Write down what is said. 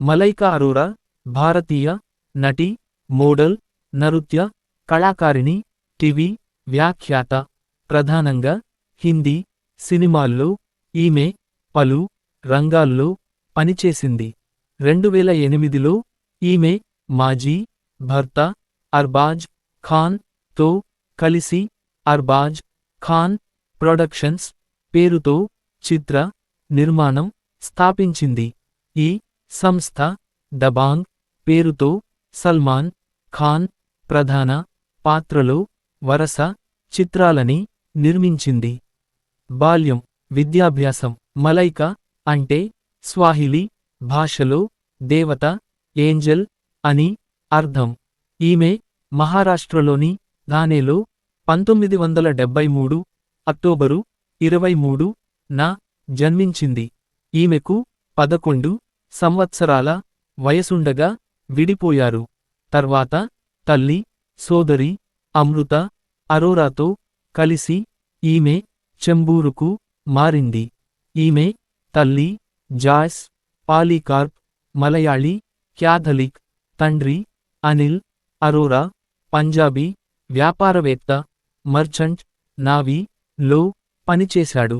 మలైకా అరోరా భారతీయ నటి మోడల్ నృత్య కళాకారిణి టీవీ వ్యాఖ్యాత ప్రధానంగా హిందీ సినిమాల్లో ఈమె పలు రంగాల్లో పనిచేసింది. రెండువేల ఎనిమిదిలో ఈమె మాజీ భర్త అర్బాజ్ ఖాన్తో కలిసి అర్బాజ్ ఖాన్ ప్రొడక్షన్స్ పేరుతో చిత్ర నిర్మాణం స్థాపించింది. ఈ సంస్థ దబాంగ్ పేరుతో సల్మాన్ ఖాన్ ప్రధాన పాత్రలో వరస చిత్రాలని నిర్మించింది. బాల్యం విద్యాభ్యాసం మలైక అంటే స్వాహిలి భాషలో దేవత ఏంజల్ అని అర్థం. ఈమె మహారాష్ట్రలోని థానేలో పంతొమ్మిది వందల డెబ్బై మూడు అక్టోబరు ఇరవై మూడు నా జన్మించింది. ఈమెకు పదకొండు సంవత్సరాల వయసుండగా విడిపోయారు. తర్వాత తల్లి సోదరి అమృత అరోరాతో కలిసి ఈమె చెంబూరుకు మారింది. ఈమె తల్లి జాయ్స్ పాలీకార్ప్ మలయాళీ క్యాథలిక్ తండ్రి అనిల్ అరోరా పంజాబీ వ్యాపారవేత్త మర్చంట్ నావీ లో పనిచేశాడు.